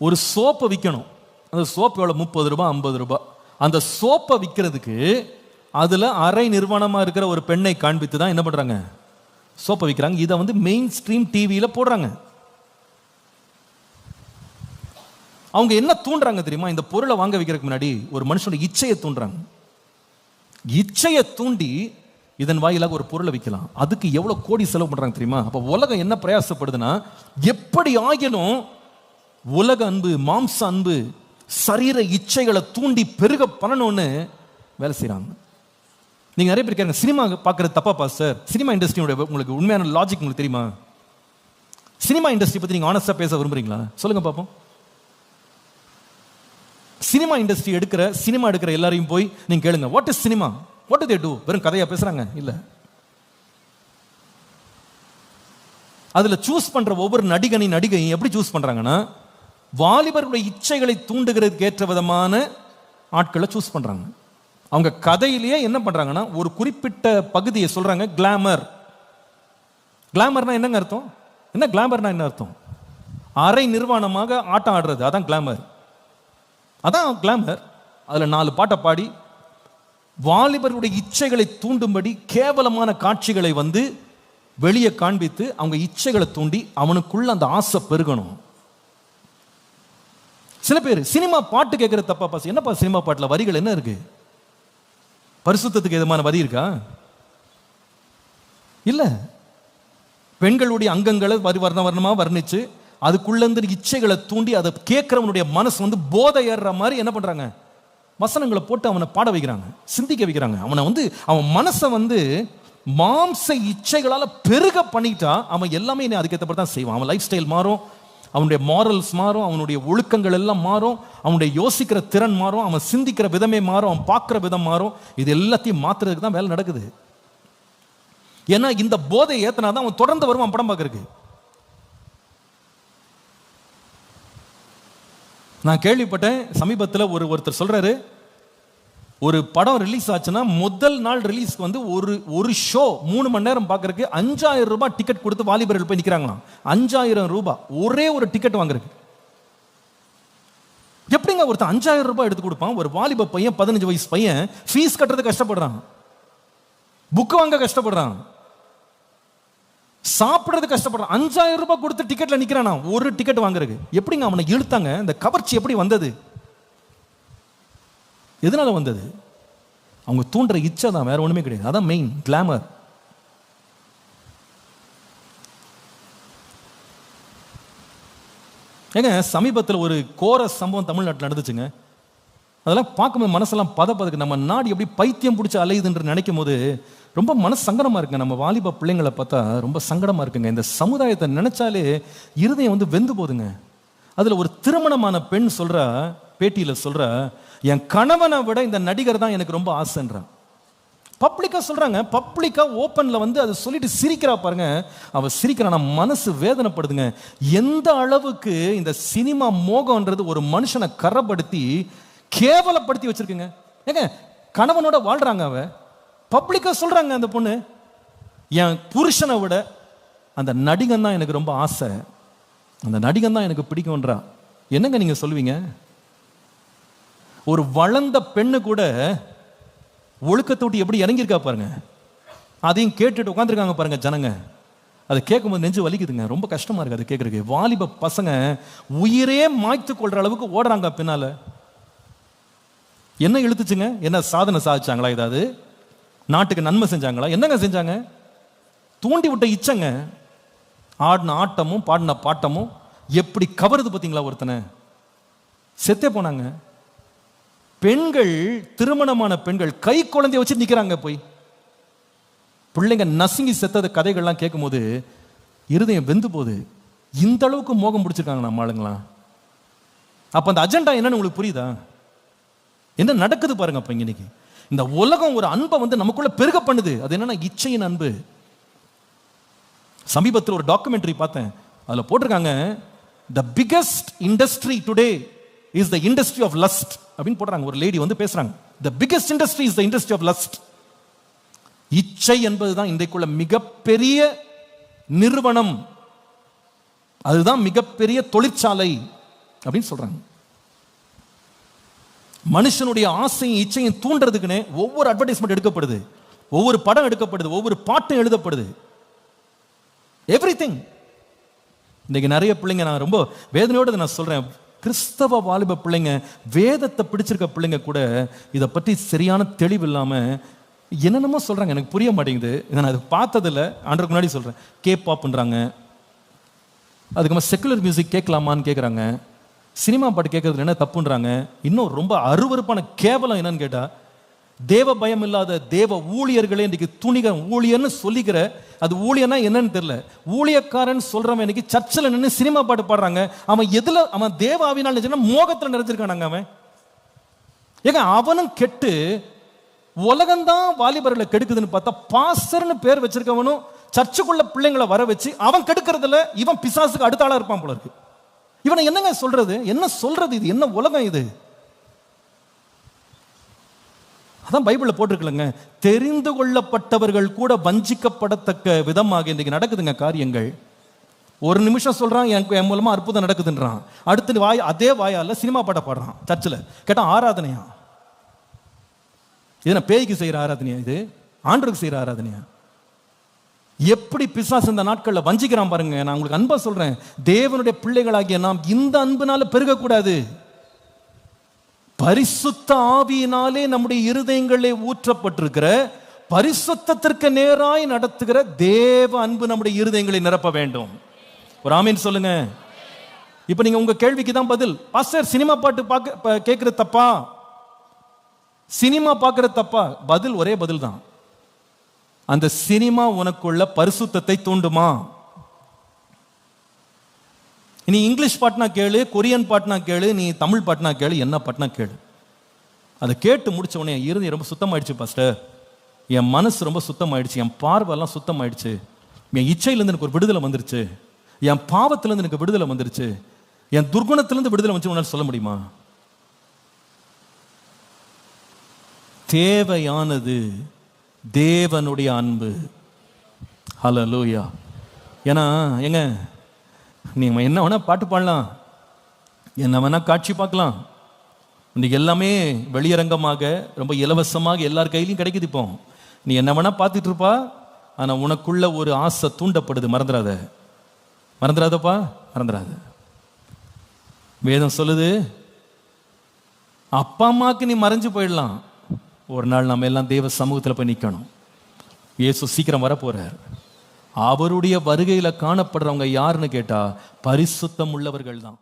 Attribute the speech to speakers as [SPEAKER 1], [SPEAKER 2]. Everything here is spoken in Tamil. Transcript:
[SPEAKER 1] ஒரு சோப்பை விற்கணும் அந்த சோப்பு எவ்வளோ முப்பது ரூபாய் ஐம்பது ரூபாய் அந்த சோப்பை விற்கிறதுக்கு அதில் அரை நிறுவனமாக இருக்கிற ஒரு பெண்ணை காண்பித்து தான் என்ன பண்ணுறாங்க சோப்பை விற்கிறாங்க இதை வந்து மெயின் ஸ்ட்ரீம் டிவியில் போடுறாங்க. அவங்க என்ன தூண்டுறாங்க தெரியுமா? இந்த பொருளை வாங்க வைக்கிறதுக்கு முன்னாடி ஒரு மனுஷனோட இச்சையை தூண்டுறாங்க. இச்சையை தூண்டி இதன் வாயிலாக ஒரு பொருளை விற்கலாம் அதுக்கு எவ்வளோ கோடி செலவு பண்ணுறாங்க தெரியுமா? அப்போ உலகம் என்ன பிரயாசப்படுதுன்னா எப்படி ஆகினும் உலக அன்பு மாம்ச அன்பு சரீர இச்சைகளை தூண்டி பெருக பண்ணணும்னு வேலை செய்கிறாங்க நீங்கள் நிறைய பேர் கேட்குங்க சினிமா பார்க்கறது தப்பா பாஸ்டர் சினிமா இண்டஸ்ட்ரியோட உங்களுக்கு உண்மையான லாஜிக் உங்களுக்கு தெரியுமா? சினிமா இண்டஸ்ட்ரி பற்றி நீங்கள் ஆனஸ்டாக பேச விரும்புறீங்களா? சொல்லுங்கள் பார்ப்போம் சினிமா இண்டஸ்ட்ரி எடுக்கிற சினிமா எடுக்கிற எல்லாரையும் போய் நீங்கள் கேளுங்க what is cinema what they do வெறும் கதையாக பேசுகிறாங்க இல்லை. அதில் சூஸ் பண்ணுற ஒவ்வொரு நடிகனின் நடிகையும் எப்படி சூஸ் பண்ணுறாங்கன்னா வாலிபர்களுடைய இச்சைகளை தூண்டுகிறதுக்கு ஏற்ற விதமான ஆட்களை சூஸ் பண்ணுறாங்க அவங்க கதையிலேயே என்ன பண்ணுறாங்கன்னா ஒரு குறிப்பிட்ட பகுதியை சொல்கிறாங்க கிளாமர் கிளாமர்னா என்னங்க அர்த்தம்? என்ன கிளாமர்னா என்ன அர்த்தம்? அரை நிர்வாணமாக ஆட்டம் ஆடுறது அதான் கிளாமர் அதான் கிளாமர் அதில் நாலு பாட்டை பாடி வாலிபருடைய இச்சைகளை தூண்டும்படி கேவலமான காட்சிகளை வந்து வெளியே காண்பித்து அவங்க இச்சைகளை தூண்டி அவனுக்குள்ள அந்த ஆசை பெருகணும். சில பேர் சினிமா பாட்டு கேட்குற தப்பா பாஸ். என்னப்பா சினிமா பாட்டில் வரிகள் என்ன இருக்கு? பரிசுத்தத்துக்கு எதுமான வரி இருக்கா? இல்ல. பெண்களுடைய அங்கங்களை வரி வர்ண வர்ணமா வர்ணிச்சு அதுக்குள்ளே இச்சைகளை தூண்டி அதை கேட்கறவனுடைய மனசு வந்து போதை ஏறுற மாதிரி என்ன பண்றாங்க? வசனங்களை போட்டு அவனை பாட வைக்கிறாங்க சிந்திக்க வைக்கிறாங்க. அவனை வந்து அவன் மனசை வந்து மாம்ச இச்சைகளால் பெருக பண்ணிட்டா அவன் எல்லாமே அதுக்கேற்றப்படி தான் செய்வான். அவன் லைஃப் ஸ்டைல் மாறும் அவனுடைய மாரல்ஸ் மாறும் அவனுடைய ஒழுக்கங்கள் எல்லாம் மாறும் அவனுடைய யோசிக்கிற திறன் மாறும் அவன் சிந்திக்கிற விதமே மாறும் அவன் பார்க்குற விதம் மாறும். இது எல்லாத்தையும் மாத்துறதுக்கு தான் வேலை நடக்குது. ஏன்னா இந்த போதை ஏத்தனா தான் அவன் தொடர்ந்து வருவான் படம் பார்க்கறதுக்கு. நான் கேள்விப்பட்டேன் சமீபத்தில் ஒரு ஒருத்தர் சொல்றாரு ஒரு படம் ரிலீஸ் ஆச்சுன்னா முதல் நாள் ரிலீஸ்க்கு வந்து ஒரு ஒரு ஷோ மூணு மணி நேரம் பார்க்கறதுக்கு அஞ்சாயிரம் ரூபாய் டிக்கெட் கொடுத்து வாலிபர்கள் போய் நிற்கிறாங்களாம் அஞ்சாயிரம் ரூபாய். ஒரே ஒரு டிக்கெட் வாங்குறதுக்கு. எப்படிங்க ஒருத்தன் அஞ்சாயிரம் ரூபாய் எடுத்து கொடுப்பான்? ஒரு வாலிப பையன் பதினஞ்சு வயசு பையன் ஃபீஸ் கட்டுறது கஷ்டப்படுறான். புக்கு வாங்க கஷ்டப்படுறான். சாப்பிடுறது கஷ்டப்படுறான். அஞ்சாயிரம் ரூபாய் கொடுத்து டிக்கெட்ல நிக்கிறானா ஒரு டிக்கெட் வாங்குறதுக்கு. எப்படிங்க அவனை இழுத்தாங்க? இந்த கவர்ச்சி எப்படி வந்தது? எதனால் வந்தது? அவங்க தூண்டுற இச்சை தான் வேற ஒன்றுமே கிடையாது. அதான் மெயின் கிளாமர் ஏங்க சமீபத்தில் ஒரு கோர சம்பவம் தமிழ்நாட்டில் நடந்துச்சுங்க. அதெல்லாம் பார்க்கும்போது மனசெல்லாம் பதப்பதுக்கு நம்ம நாடு எப்படி பைத்தியம் பிடிச்சி அலையுதுன்ற நினைக்கும் போது ரொம்ப மனசு சங்கடமாக இருக்குங்க. நம்ம வாலிப பிள்ளைங்களை பார்த்தா ரொம்ப சங்கடமாக இருக்குங்க. இந்த சமுதாயத்தை நினைச்சாலே இருதயம் வந்து வெந்து போதுங்க அதில் ஒரு திருமணமான பெண் சொல்கிறா பேட்டியில் சொல்கிற என் கணவனை விட இந்த நடிகர் தான் எனக்கு ரொம்ப ஆசைன்றான். பப்ளிக்கா சொல்கிறாங்க பப்ளிக்கா ஓப்பனில் வந்து அதை சொல்லிட்டு சிரிக்கிறா பாருங்க. அவள் சிரிக்கிறான் மனசு வேதனைப்படுதுங்க. எந்த அளவுக்கு இந்த சினிமா மோகம்ன்றது ஒரு மனுஷனை கரப்படுத்தி கேவலப்படுத்தி வச்சுருக்குங்க. ஏங்க கணவனோட வாழ்கிறாங்க அவ. பப்ளிக்கா சொல்கிறாங்க அந்த பொண்ணு என் புருஷனை விட அந்த நடிகன் தான் எனக்கு ரொம்ப ஆசை. அந்த நடிகன் தான் எனக்கு பிடிக்கும்ன்றா. என்னங்க நீங்கள் சொல்லுவீங்க ஒரு வளர்ந்த பெண்ணு கூட ஒழுக்கத்தை விட்டு எப்படி இறங்கியிருக்கா பாருங்க. அதையும் கேட்டுட்டு உட்காந்துருக்காங்க பாருங்க ஜனங்க. அதை கேட்கும்போது நெஞ்சு வலிக்குதுங்க. ரொம்ப கஷ்டமா இருக்கு அதை கேட்கறதுக்கு. வாலிப பசங்க உயிரே மாய்த்து கொள்ற அளவுக்கு ஓடுறாங்க பின்னால. என்ன இழுத்துச்சுங்க? என்ன சாதனை சாதிச்சாங்களா ஏதாவது? நாட்டுக்கு நன்மை செஞ்சாங்களா? என்னங்க செஞ்சாங்க? தூண்டி விட்ட இச்சங்க. ஆடின ஆட்டமும் பாடின பாட்டமும் எப்படி கவருது பார்த்தீங்களா ஒருத்தனை? செத்தே போனாங்க. பெண்கள் திருமணமான பெண்கள் கை குழந்தைய வச்சு நிக்கிறாங்க போய். பிள்ளைங்க நசுங்கி செத்தது கதைகள்லாம் கேட்கும்போது இருதயம் வெந்து போகுது. இந்த அளவுக்கு மோகம் பிடிச்சிருக்காங்க நம்ம ஆளுங்களாம். அப்ப அந்த அஜெண்டா என்னன்னு உங்களுக்கு புரியுதா? என்ன நடக்குது பாருங்க அப்ப இன்னைக்கு. இந்த உலகம் ஒரு அன்பை வந்து நமக்குள்ள பெருக பண்ணுது. அது என்னன்னா இச்சையின் அன்பு. சமீபத்தில் ஒரு டாக்குமெண்ட்ரி பார்த்தேன். அதுல போட்டிருக்காங்க the biggest industry today is the industry of lust அப்படின்னு போடுறாங்க. ஒரு லேடி வந்து பேசுறாங்க. The biggest industry is the industry of lust இச்சை என்பதுதான் இன்றைக்குள்ள மிகப்பெரிய நிறுவனம். அதுதான் மிகப்பெரிய தொழிற்சாலை அப்படின்னு சொல்றாங்க. மனுஷனுடைய ஆசையும் இச்சையும் தூண்டுறதுக்குன்னு ஒவ்வொரு அட்வர்டைஸ்மெண்ட் எடுக்கப்படுது. ஒவ்வொரு படம் எடுக்கப்படுது. ஒவ்வொரு பாட்டும் எழுதப்படுது. எவ்ரி இன்னைக்கு நிறைய பிள்ளைங்க நான் ரொம்ப வேதனையோட நான் சொல்றேன். கிறிஸ்தவ வாலிப பிள்ளைங்க வேதத்தை பிடிச்சிருக்க பிள்ளைங்க கூட இதை பற்றி சரியான தெளிவு இல்லாமல் என்னென்னமோ சொல்கிறாங்க எனக்கு புரிய மாட்டேங்குது. இதை நான் அது பார்த்ததில்ல. ஆண்டருக்கு முன்னாடி சொல்கிறேன் கே பாப்புன்றாங்க அதுக்கப்புறம் செக்குலர் மியூசிக் கேட்கலாமான்னு கேட்குறாங்க சினிமா பாட்டு கேட்கறதுல என்ன தப்புன்றாங்க? இன்னும் ரொம்ப அருவருப்பான கேவலம் என்னன்னு கேட்டால் தேவ பயம் இல்லாத தேவ ஊழியர்களே இன்னைக்கு துணிக ஊழியர்னு சொல்லிக்கிற அது ஊழியர்னா என்னன்னு தெரியல. ஊழியக்காரன் சொல்றவன் இன்னைக்கு சர்ச்சில் நின்று சினிமா பாட்டு பாடுறாங்க. அவன் எதுல அவன் தேவ ஆவினால் நினைச்சுன்னா மோகத்தில் நிறைஞ்சிருக்கானாங்க அவன். ஏங்க அவனும் கெட்டு உலகம்தான் வாலிபர்களை கெடுக்குதுன்னு பார்த்தா பாஸ்டர்னு பேர் வச்சிருக்கவனும் சர்ச்சுக்குள்ள பிள்ளைங்களை வர வச்சு அவன் கெடுக்கிறதுல இவன் பிசாசுக்கு அடுத்த ஆளா இருப்பான் போல இருக்கு. இவனை என்னங்க சொல்றது? என்ன சொல்றது இது? என்ன உலகம் இது? அதான் பைபிளில் போட்டிருக்கலங்க. தெரிந்து கொள்ளப்பட்டவர்கள் கூட வஞ்சிக்கப்படத்தக்க விதமாக இன்றைக்கு நடக்குதுங்க காரியங்கள். ஒரு நிமிஷம் சொல்கிறான் எனக்கு என் மூலமாக அற்புதம் நடக்குதுன்றான். அடுத்து வாய் அதே வாயால் சினிமா பாட்ட பாடுறான் சர்ச்சில். கேட்டால் ஆராதனையா? இது நான் பேய்க்கு செய்கிற ஆராதனையா இது? ஆண்டருக்கு செய்கிற ஆராதனையா? எப்படி பிசாஸ் இந்த நாட்களில் வஞ்சிக்கிறான் பாருங்க நான் உங்களுக்கு அன்பா சொல்றேன். தேவனுடைய பிள்ளைகளாகிய நாம் இந்த அன்புனால பெருகக்கூடாது. பரிசுத்த ஆவியினாலே நம்முடைய இருதயங்களே ஊற்றப்பட்டிருக்கிற பரிசுத்தத்திற்கு நேராய் நடத்துகிற தேவ அன்பு நம்முடைய இருதயங்களை நிரப்ப வேண்டும். ஒரு ஆமீன் சொல்லுங்க. இப்போ நீங்க உங்க கேள்விக்கு தான் பதில். பாஸ்டர் சினிமா பாட்டு பார்க்க கேட்கறது தப்பா? சினிமா பார்க்கறது தப்பா? பதில் ஒரே பதில் தான் அந்த சினிமா உனக்குள்ள பரிசுத்தத்தை தூண்டுமா? நீ இங்கிலீஷ் பாட்டுனா கேளு கொரியன் பாட்டுனா கேளு நீ தமிழ் பாட்டுனா கேளு என்ன பாட்டுனா கேளு. அதை கேட்டு முடிச்ச உடனே என் ரொம்ப சுத்தமாயிடுச்சு பாஸ்டர். என் மனசு ரொம்ப சுத்தமாயிடுச்சு என் பார்வையெல்லாம் சுத்தமாயிடுச்சு. என் இச்சையிலேருந்து எனக்கு ஒரு விடுதலை வந்துருச்சு. என் பாவத்திலேருந்து எனக்கு விடுதலை வந்துருச்சு. என் துர்குணத்திலேருந்து விடுதலை வந்து உன்னால் சொல்ல முடியுமா? தேவையானது தேவனுடைய அன்பு. ஹலோ லூயா ஏன்னா எங்க நீங்கள் என்ன வேணால் பாட்டு பாடலாம். என்ன வேணால் காட்சி பார்க்கலாம். இன்றைக்கி எல்லாமே வெளியரங்கமாக ரொம்ப இலவசமாக எல்லார் கையிலையும் கிடைக்குது இப்போ. நீ என்ன வேணால் பார்த்துட்டு இருப்பா ஆனால் உனக்குள்ள ஒரு ஆசை தூண்டப்படுது. மறந்துடாத. மறந்துடாதப்பா? மறந்துடாத. வேதம் சொல்லுது அப்பா அம்மாவுக்கு நீ மறைஞ்சு போயிடலாம். ஒரு நாள் நம்ம எல்லாம் தேவ சமூகத்தில் போய் நிற்கணும் இயேசு சீக்கிரம் வரப்போகிறார் அவருடைய வருகையில் காணப்படுறவங்க யாருன்னு கேட்டா பரிசுத்தம் உள்ளவர்கள் தான்